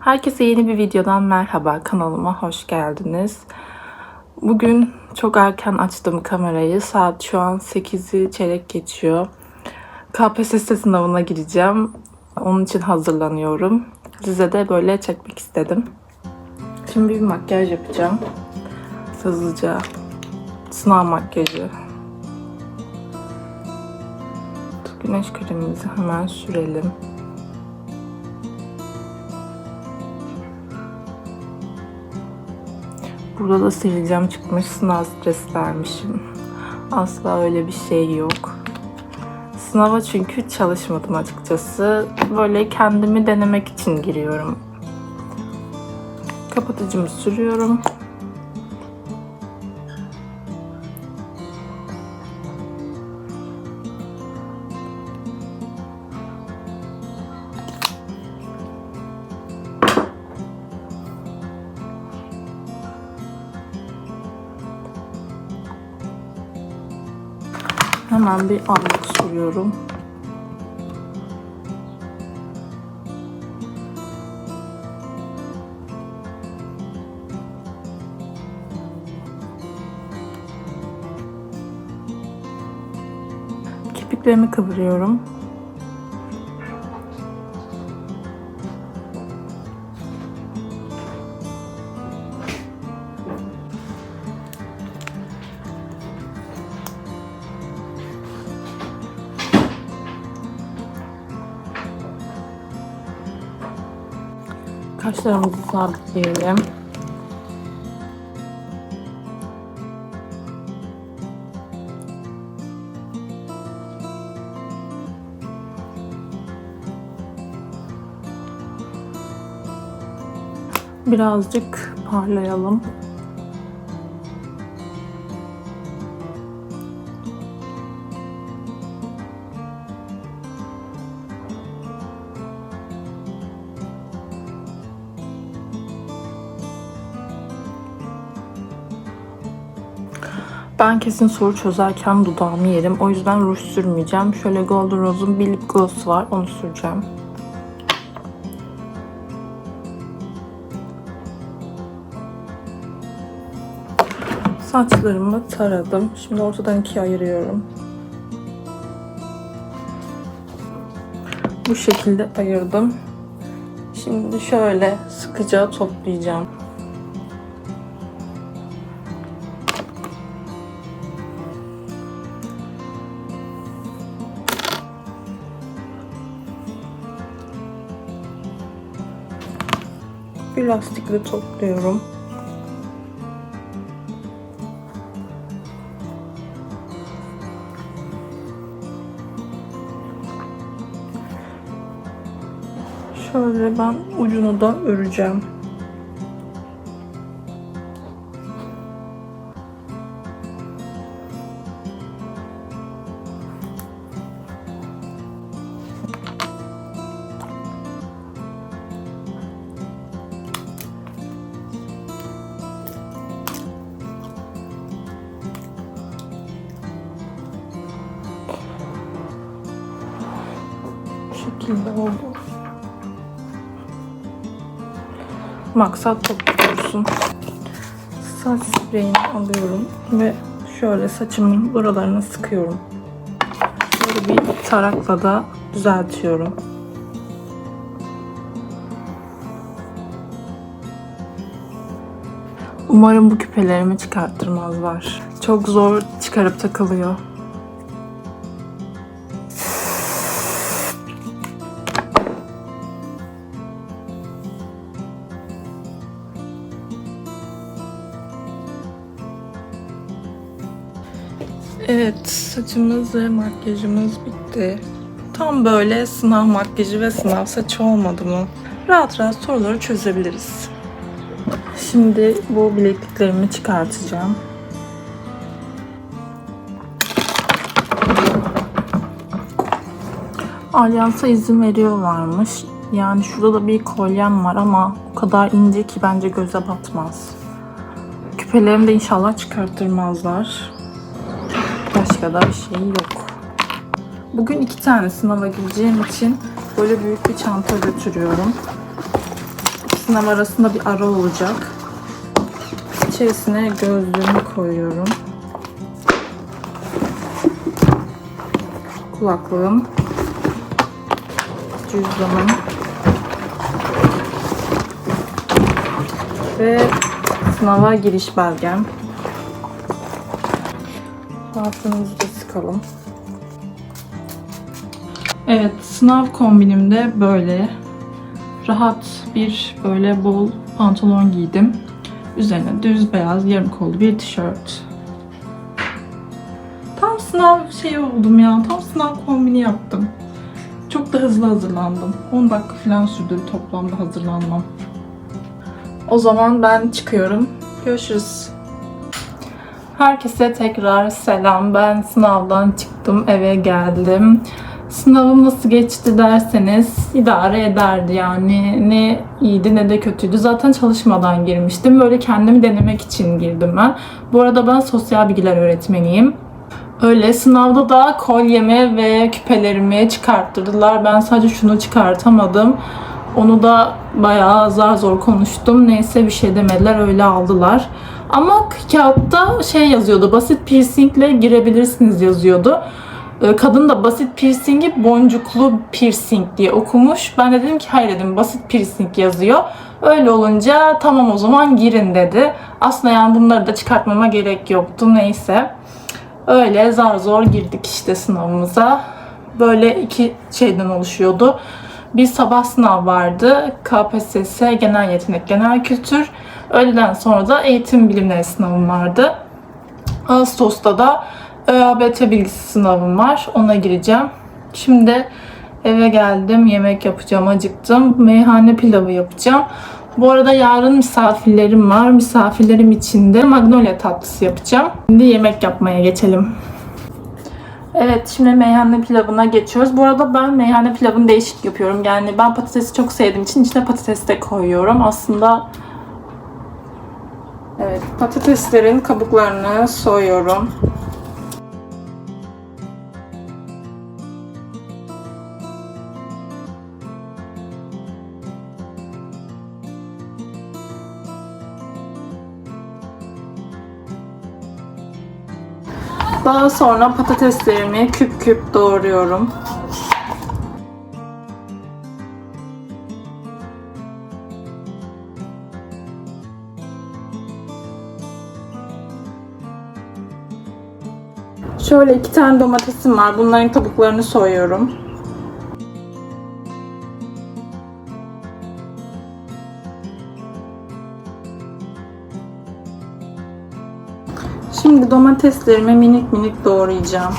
Herkese yeni bir videodan merhaba. Kanalıma hoş geldiniz. Bugün çok erken açtım kamerayı. Saat şu an 8'i çeyrek geçiyor. KPSS sınavına gireceğim. Onun için hazırlanıyorum. Size de böyle çekmek istedim. Şimdi bir makyaj yapacağım. Hızlıca. Sınav makyajı. Güneş kremimizi hemen sürelim. Burada da sivilcem çıkmış. Sınav stresi vermişim. Asla öyle bir şey yok. Sınava çünkü çalışmadım açıkçası. Böyle kendimi denemek için giriyorum. Kapatıcımı sürüyorum. Hemen bir allık sürüyorum. Kirpiklerimi kıvırıyorum. Kaşlarımızı sabitleyelim. Birazcık parlayalım. Ben kesin soru çözerken dudağımı yerim. O yüzden ruj sürmeyeceğim. Şöyle Golden Rose'un bir lip gloss var. Onu süreceğim. Saçlarımı taradım. Şimdi ortadan ikiye ayırıyorum. Bu şekilde ayırdım. Şimdi şöyle sıkıca toplayacağım. Bir lastikle topluyorum. Şöyle ben ucunu da öreceğim. Şekilde oldu. Maksat topluyorsun. Saç spreyini alıyorum ve şöyle saçımın buralarına sıkıyorum. Böyle bir tarakla da düzeltiyorum. Umarım bu küpelerimi çıkarttırmazlar. Çok zor çıkarıp takılıyor. Saçımız ve makyajımız bitti. Tam böyle sınav makyajı ve sınav saçı olmadı mı? Rahat rahat soruları çözebiliriz. Şimdi bu bilekliklerimi çıkartacağım. Alyansa izin veriyorlarmış. Yani şurada da bir kolyem var ama o kadar ince ki bence göze batmaz. Küpelerimi de inşallah çıkarttırmazlar. Başka da bir şey yok. Bugün iki tane sınava gireceğim için böyle büyük bir çanta götürüyorum. sınav arasında bir ara olacak. İçerisine gözlüğümü koyuyorum. Kulaklığım. Cüzdanım. Ve sınava giriş belgem. Parfümümüzü de sıkalım. Evet, sınav kombinimde böyle rahat bir böyle bol pantolon giydim. Üzerine düz beyaz yarım kollu bir tişört. Tam sınav şey oldum ya. Tam sınav kombini yaptım. Çok da hızlı hazırlandım. 10 dakika falan sürdü toplamda hazırlanmam. O zaman ben çıkıyorum. Görüşürüz. Herkese tekrar selam. Ben sınavdan çıktım, eve geldim. Sınavım nasıl geçti derseniz idare ederdi yani. Ne iyiydi ne de kötüydü. Zaten çalışmadan girmiştim. Böyle kendimi denemek için girdim ben. Bu arada ben sosyal bilgiler öğretmeniyim. Öyle sınavda da kolyemi ve küpelerimi çıkarttırdılar. Ben sadece şunu çıkartamadım. Onu da bayağı zar zor konuştum. Neyse bir şey demediler öyle aldılar. Ama kağıtta şey yazıyordu. Basit piercingle girebilirsiniz yazıyordu. Ee, Kadın da basit piercingi boncuklu piercing diye okumuş. Ben de dedim ki hayır dedim basit piercing yazıyor. Öyle olunca tamam o zaman girin dedi. Aslında yani bunları da çıkartmama gerek yoktu. Neyse. Öyle zar zor girdik işte sınavımıza. Böyle iki şeyden oluşuyordu. Bir sabah sınav vardı. KPSS, genel yetenek, genel kültür. Öğleden sonra da eğitim bilimleri sınavım vardı. Ağustos'ta da ÖABT bilgisi sınavım var. Ona gireceğim. Şimdi eve geldim. Yemek yapacağım. Acıktım. Meyhane pilavı yapacağım. Bu arada yarın misafirlerim var. Misafirlerim için de magnolia tatlısı yapacağım. Şimdi yemek yapmaya geçelim. Evet şimdi meyhane pilavına geçiyoruz. Bu arada ben meyhane pilavını değişik yapıyorum. Yani ben patatesi çok sevdiğim için içine patates de koyuyorum. Aslında Evet patateslerin kabuklarını soyuyorum. Daha sonra patateslerimi küp küp doğruyorum. Şöyle iki tane domatesim var. Bunların kabuklarını soyuyorum. Şimdi domateslerimi minik minik doğrayacağım.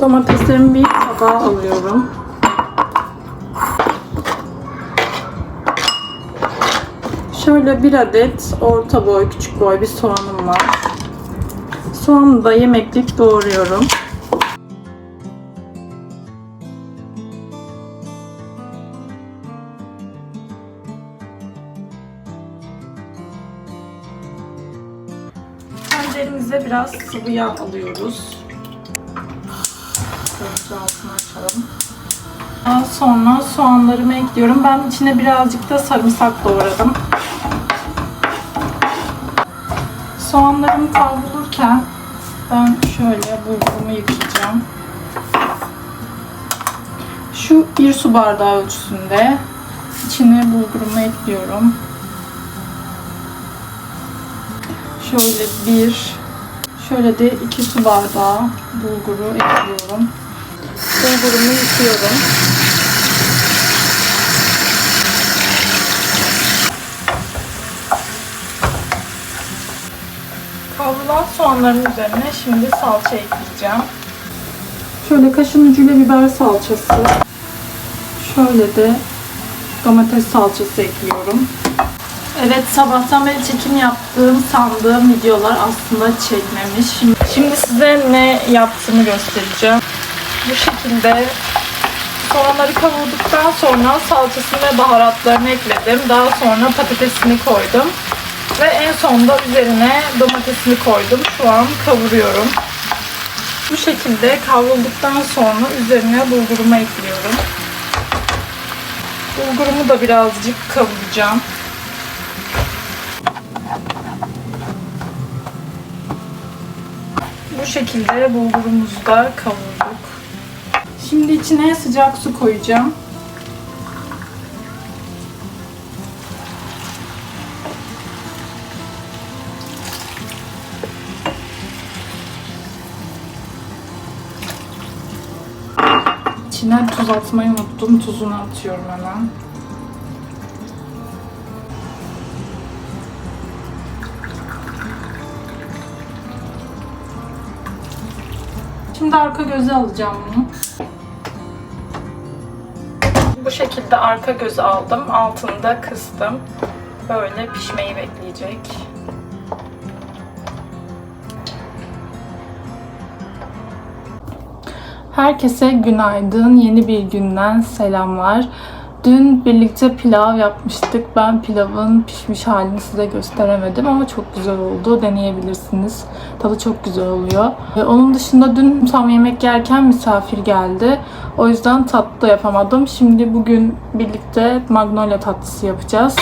Domateslerimi bir tabağa alıyorum. Şöyle bir adet orta boy, küçük boy bir soğanım var. Soğanı da yemeklik doğruyorum. Tenceremize biraz sıvı yağ alıyoruz. Daha sonra soğanlarımı ekliyorum. Ben içine birazcık da sarımsak doğradım. Soğanlarım kavrulurken ben şöyle bulgurumu yıkayacağım. Şu bir su bardağı ölçüsünde içine bulgurumu ekliyorum. Şöyle bir, şöyle de iki su bardağı bulguru ekliyorum. Bulgurumu yıkıyorum. Kavrulan soğanların üzerine şimdi salça ekleyeceğim. Şöyle kaşın ucuyla biber salçası. Şöyle de domates salçası ekliyorum. Evet sabahtan beri çekim yaptığım sandığım videolar aslında çekmemiş. Şimdi, şimdi size ne yaptığımı göstereceğim. Bu şekilde soğanları kavurduktan sonra salçasını ve baharatlarını ekledim. Daha sonra patatesini koydum. Ve en sonunda üzerine domatesini koydum. Şu an kavuruyorum. Bu şekilde kavrulduktan sonra üzerine bulgurumu ekliyorum. Bulgurumu da birazcık kavuracağım. Bu şekilde bulgurumuzu da kavurduk. Şimdi içine sıcak su koyacağım. İçine tuz atmayı unuttum. Tuzunu atıyorum hemen. Şimdi arka gözü alacağım bunu. Bu şekilde arka gözü aldım. Altını da kıstım. Böyle pişmeyi bekleyecek. Herkese günaydın. Yeni bir günden selamlar. Dün birlikte pilav yapmıştık. Ben pilavın pişmiş halini size gösteremedim ama çok güzel oldu. Deneyebilirsiniz. Tadı çok güzel oluyor. Ve onun dışında dün tam yemek yerken misafir geldi. O yüzden tatlı yapamadım. Şimdi bugün birlikte magnolia tatlısı yapacağız.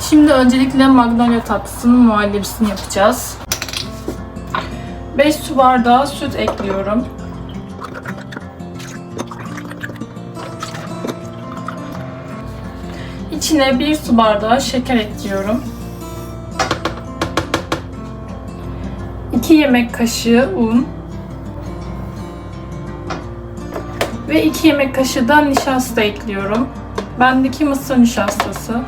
Şimdi öncelikle magnolia tatlısının muhallebisini yapacağız. 5 su bardağı süt ekliyorum. İçine bir su bardağı şeker ekliyorum. 2 yemek kaşığı un ve 2 yemek kaşığı da nişasta ekliyorum. Bendeki mısır nişastası.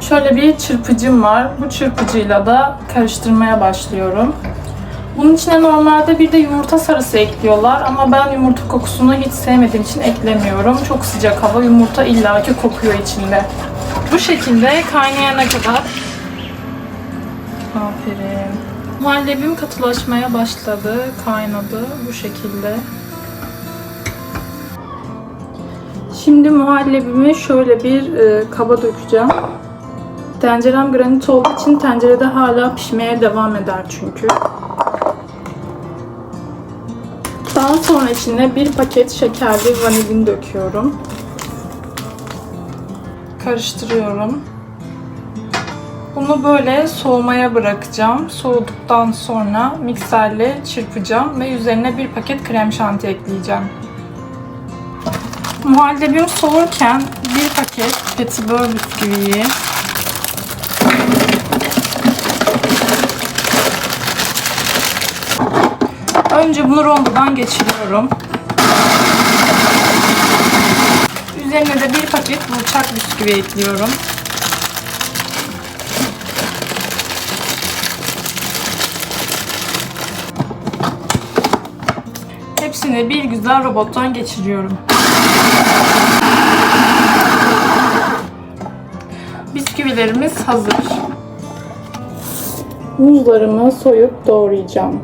Şöyle bir çırpıcım var. Bu çırpıcıyla da karıştırmaya başlıyorum. Bunun içine normalde bir de yumurta sarısı ekliyorlar ama ben yumurta kokusunu hiç sevmediğim için eklemiyorum. Çok sıcak hava yumurta illaki kokuyor içinde. Bu şekilde kaynayana kadar Aferin. Muhallebim katılaşmaya başladı, kaynadı bu şekilde. Şimdi muhallebimi şöyle bir e, kaba dökeceğim. Tencerem granit olduğu için tencerede hala pişmeye devam eder çünkü. Sonra içine bir paket şekerli vanilin döküyorum. Karıştırıyorum. Bunu böyle soğumaya bırakacağım. Soğuduktan sonra mikserle çırpacağım ve üzerine bir paket krem şanti ekleyeceğim. Muhallebim soğurken bir paket petibör bisküviyi Önce bunu rondodan geçiriyorum. Üzerine de bir paket burçak bisküvi ekliyorum. Hepsini bir güzel robottan geçiriyorum. Bisküvilerimiz hazır. Muzlarımı soyup doğrayacağım.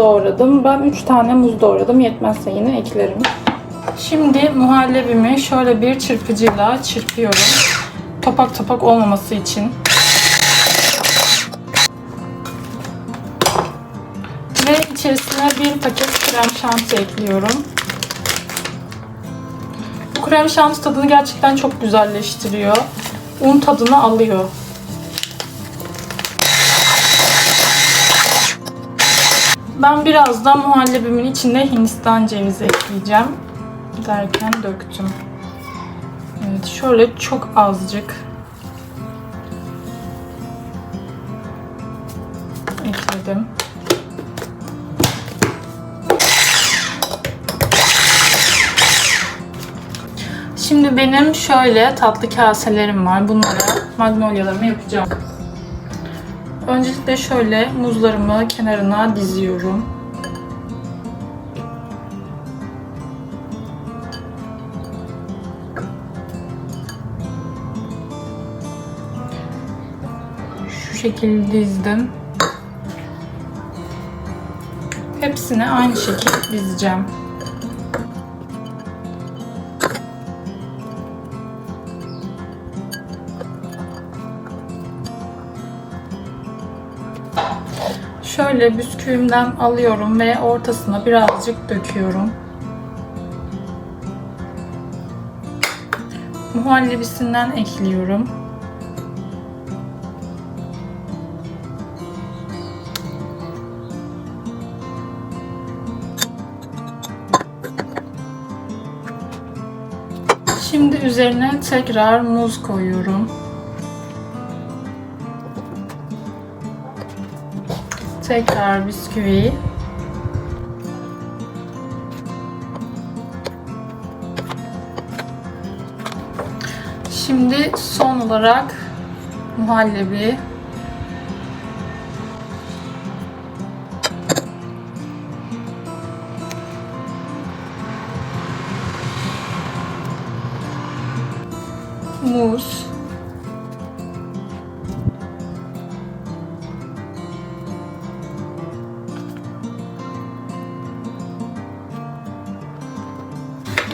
Doğradım. Ben 3 tane muz doğradım. Yetmezse yine eklerim. Şimdi muhallebimi şöyle bir çırpıcıyla çırpıyorum. Topak topak olmaması için. Ve içerisine bir paket krem şanti ekliyorum. Bu krem şanti tadını gerçekten çok güzelleştiriyor. Un tadını alıyor. Ben biraz da muhallebimin içinde Hindistan cevizi ekleyeceğim. Derken döktüm. Evet şöyle çok azıcık ekledim. Şimdi benim şöyle tatlı kaselerim var. Bunlara magnolyalarımı yapacağım. Öncelikle şöyle muzlarımı kenarına diziyorum. Şu şekilde dizdim. Hepsini aynı şekilde dizeceğim. Şöyle bisküvimden alıyorum ve ortasına birazcık döküyorum. Muhallebisinden ekliyorum. Şimdi üzerine tekrar muz koyuyorum. Tekrar bisküvi. Şimdi son olarak muhallebi.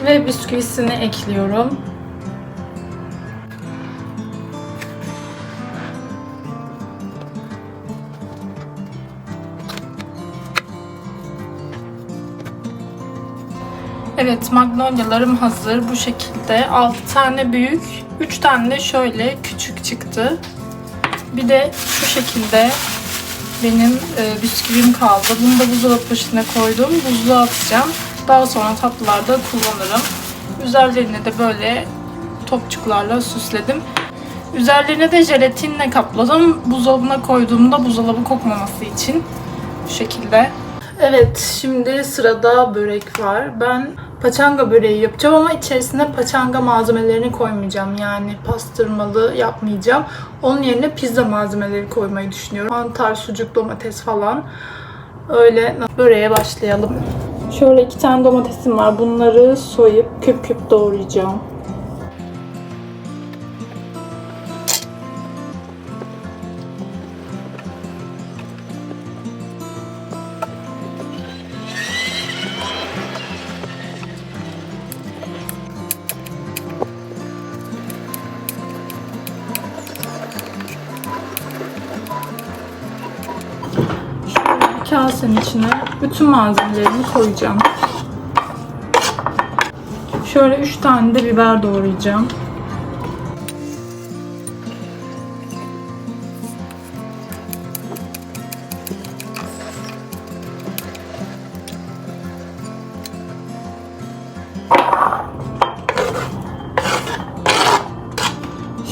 Ve bisküvisini ekliyorum. Evet, magnolyalarım hazır bu şekilde. 6 tane büyük, 3 tane de şöyle küçük çıktı. Bir de şu şekilde benim e, bisküvim kaldı. Bunu da buzdolabı poşetine koydum. Buzluğa atacağım. Daha sonra tatlılarda kullanırım. Üzerlerine de böyle topçuklarla süsledim. Üzerlerine de jelatinle kapladım. Buzdolabına koyduğumda buzdolabı kokmaması için. Bu şekilde. Evet, şimdi sırada börek var. Ben paçanga böreği yapacağım ama içerisine paçanga malzemelerini koymayacağım. Yani pastırmalı yapmayacağım. Onun yerine pizza malzemeleri koymayı düşünüyorum. Mantar, sucuk, domates falan. Öyle böreğe başlayalım. Şöyle iki tane domatesim var. Bunları soyup küp küp doğrayacağım. Kasenin içine bütün malzemelerimi koyacağım. Şöyle 3 tane de biber doğrayacağım.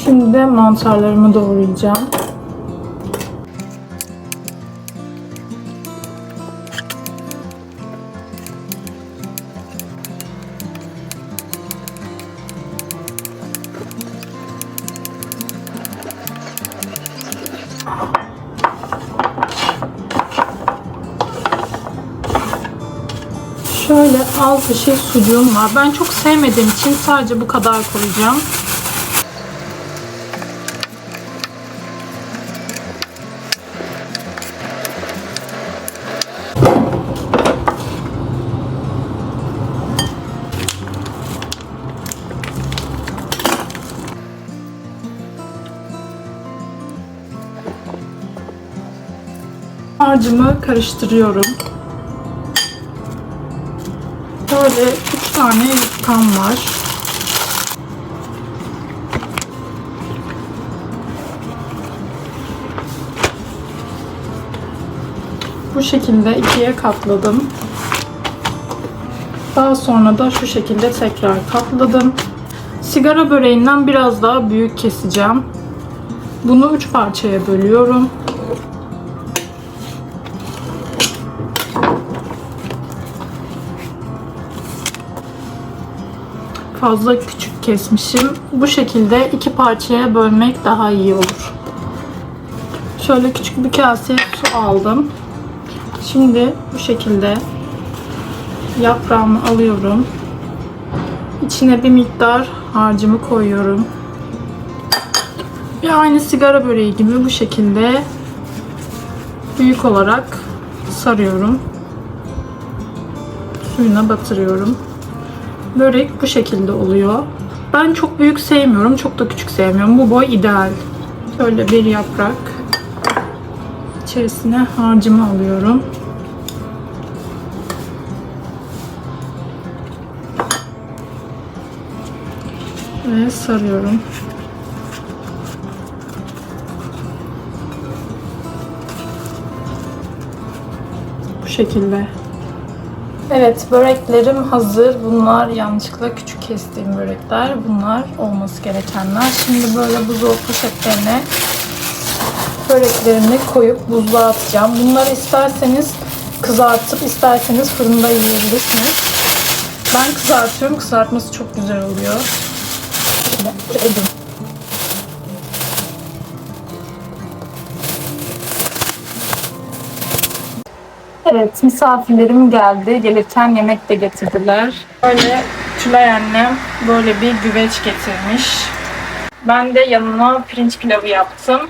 Şimdi de mantarlarımı doğrayacağım. Şöyle az bir sucuğum var. Ben çok sevmediğim için sadece bu kadar koyacağım. Harcımı karıştırıyorum. Böyle 3 tane yufkam var. Bu şekilde ikiye katladım. Daha sonra da şu şekilde tekrar katladım. Sigara böreğinden biraz daha büyük keseceğim. Bunu 3 parçaya bölüyorum. Fazla küçük kesmişim. Bu şekilde iki parçaya bölmek daha iyi olur. Şöyle küçük bir kaseye su aldım. Şimdi bu şekilde yaprağımı alıyorum. İçine bir miktar harcımı koyuyorum. Bir aynı sigara böreği gibi bu şekilde büyük olarak sarıyorum. Suyuna batırıyorum. Börek bu şekilde oluyor. Ben çok büyük sevmiyorum, çok da küçük sevmiyorum. Bu boy ideal. Şöyle bir yaprak. İçerisine harcımı alıyorum. Ve sarıyorum. Bu şekilde. Evet, böreklerim hazır. Bunlar yanlışlıkla küçük kestiğim börekler. Bunlar olması gerekenler. Şimdi böyle buzdolabı poşetlerine böreklerimi koyup buzluğa atacağım. Bunları isterseniz kızartıp isterseniz fırında yiyebilirsiniz. Ben kızartıyorum. Kızartması çok güzel oluyor. Şöyle Evet, misafirlerim geldi. Gelirken yemek de getirdiler. Böyle Tülay annem böyle bir güveç getirmiş. Ben de yanına pirinç pilavı yaptım.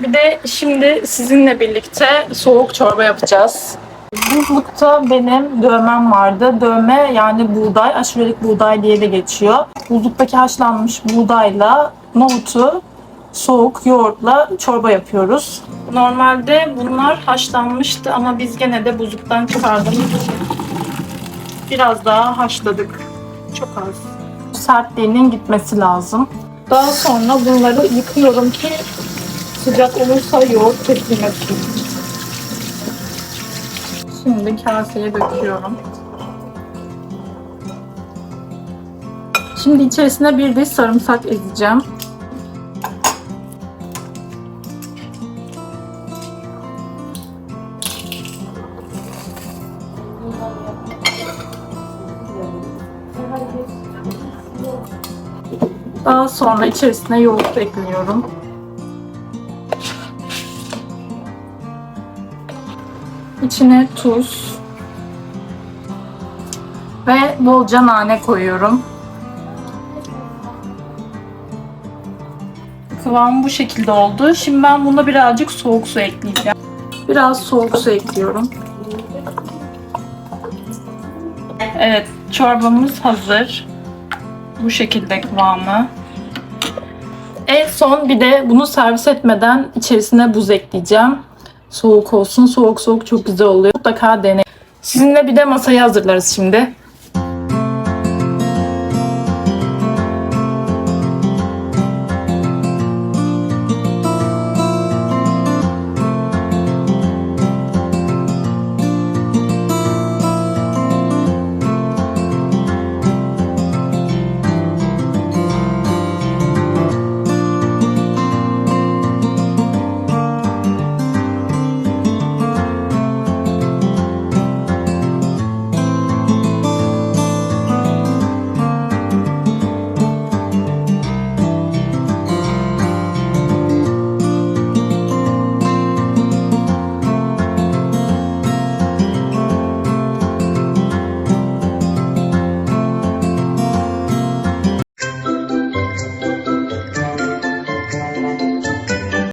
Bir de şimdi sizinle birlikte soğuk çorba yapacağız. Buzlukta benim dövmem vardı. Dövme yani buğday, aşurelik buğday diye de geçiyor. Buzluktaki haşlanmış buğdayla nohutu soğuk yoğurtla çorba yapıyoruz. Normalde bunlar haşlanmıştı ama biz gene de buzluktan için biraz daha haşladık. Çok az. Sertliğinin gitmesi lazım. Daha sonra bunları yıkıyorum ki sıcak olursa yoğurt kesilmesin. Şimdi kaseye döküyorum. Şimdi içerisine bir diş sarımsak ezeceğim. Sonra içerisine yoğurt ekliyorum. İçine tuz ve bolca nane koyuyorum. Kıvamı bu şekilde oldu. Şimdi ben buna birazcık soğuk su ekleyeceğim. Biraz soğuk su ekliyorum. Evet, çorbamız hazır. Bu şekilde kıvamı. En son bir de bunu servis etmeden içerisine buz ekleyeceğim. Soğuk olsun. Soğuk soğuk çok güzel oluyor. Mutlaka deneyin. Sizinle bir de masayı hazırlarız şimdi.